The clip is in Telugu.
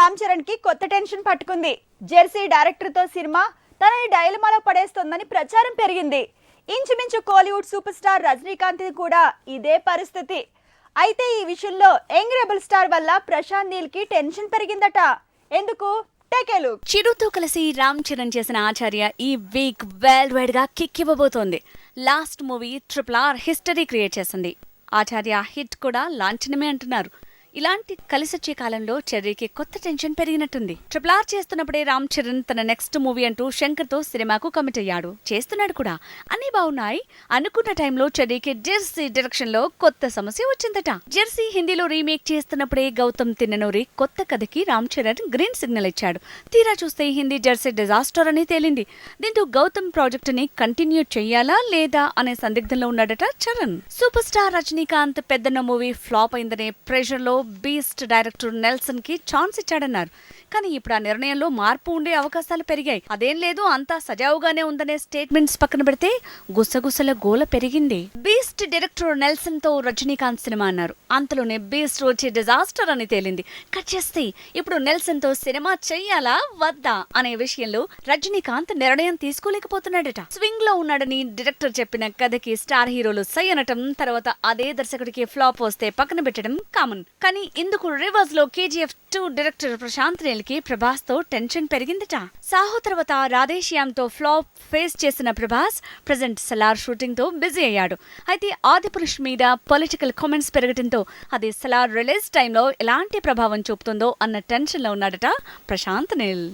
రామ్ చరణ్కి కొత్త టెన్షన్ పట్టుకుంది. జెర్సీ డైరెక్టర్తో సినిమా తనని డైలమాలో పడేస్తోందని ప్రచారం పెరిగింది. ఇంచుమించు కోలీవుడ్ సూపర్ స్టార్ రజనీకాంత్ కూడా ఇదే పరిస్థితి. అయితే ఈ విషయంలో యంగ్ రెబల్ స్టార్ వల్ల ప్రశాంత్ నీల్కి టెన్షన్ పెరిగిందట. ఎందుకు? చిరుతో కలిసి రామ్ చరణ్ చేసిన ఆచార్య ఈ వీక్ వరల్డ్ వైడ్గా కిక్ ఇవ్వబోతోంది. Last movie triple R history create చేసింది. ఆచార్య హిట్ కూడా లాంఛనమే అంటున్నారు. ఇలాంటి కలిసొచ్చే కాలంలో చెర్రీకి కొత్త టెన్షన్ పెరిగినట్టుంది. ట్రిపుల్ ఆర్ చేస్తున్నప్పుడే రామ్ చరణ్ తన నెక్స్ట్ మూవీ అంటూ శంకర్తో సినిమాకు కమిట్ అయ్యాడు. చేస్తున్నాడు కూడా. అన్ని బాగున్నాయి. అనుకున్న టైంలో చెర్రీకి జెర్సీ డైరెక్షన్లో కొత్త సమస్య వచ్చిందట. జెర్సీ హిందీలో రీమేక్ చేస్తున్నప్పుడే గౌతమ్ తిన్ననూరి కొత్త కథకి రామ్ చరణ్ గ్రీన్ సిగ్నల్ ఇచ్చాడు. తీరా చూస్తే హిందీ జెర్సీ డిజాస్టర్ అని తేలింది. దీంతో గౌతమ్ ప్రాజెక్ట్ని కంటిన్యూ చెయ్యాలా లేదా అనే సందిగ్ధంలో ఉన్నాడట Charan. Super star Rajinikanth Peddanna movie flop అయిందనే ప్రెషర్లో బీస్ట్ డైరెక్టర్ నెల్సన్కి ఛాన్స్ ఇచ్చాడన్నారు. కానీ ఇప్పుడు ఆ నిర్ణయంలో మార్పు ఉండే అవకాశాలు పెరిగాయి. అదేం లేదు అంతా సజావుగానే ఉందనే స్టేట్మెంట్స్ పక్కన పెడితే గుసగుసల గోల పెరిగింది. బీస్ట్ డైరెక్టర్ నెల్సన్తో రజనీకాంత్ సినిమా అన్నారు. అంతలోనే బీస్ట్ వచ్చే డిజాస్టర్ అని తేలింది. కట్ చేస్తే ఇప్పుడు నెల్సన్తో సినిమా చెయ్యాలా వద్దా అనే విషయంలో రజనీకాంత్ నిర్ణయం తీసుకోలేకపోతున్నాడట. స్వింగ్లో ఉన్నాడని డైరెక్టర్ చెప్పిన కథకి స్టార్ హీరోలు సై అనటం తర్వాత అదే దర్శకుడికి ఫ్లాప్ వస్తే పక్కన పెట్టడం కామన్. కానీ ఇందుకు రివర్స్లో కేజీఎఫ్ టూ డైరెక్టర్ ప్రశాంత్ నీల్కి ప్రభాస్తో టెన్షన్ పెరిగిందట. సాహో తర్వాత రాధేశ్యామ్తో ఫ్లాప్ ఫేస్ చేసిన ప్రభాస్ ప్రజెంట్ సలార్ షూటింగ్తో బిజీ అయ్యాడు. అయితే ఆదిపురుష్ మీద పొలిటికల్ కామెంట్స్ పెరగడంతో అది సలార్ రిలీజ్ టైంలో ఎలాంటి ప్రభావం చూపుతుందో అన్న టెన్షన్లో ఉన్నాడట ప్రశాంత్ నీల్.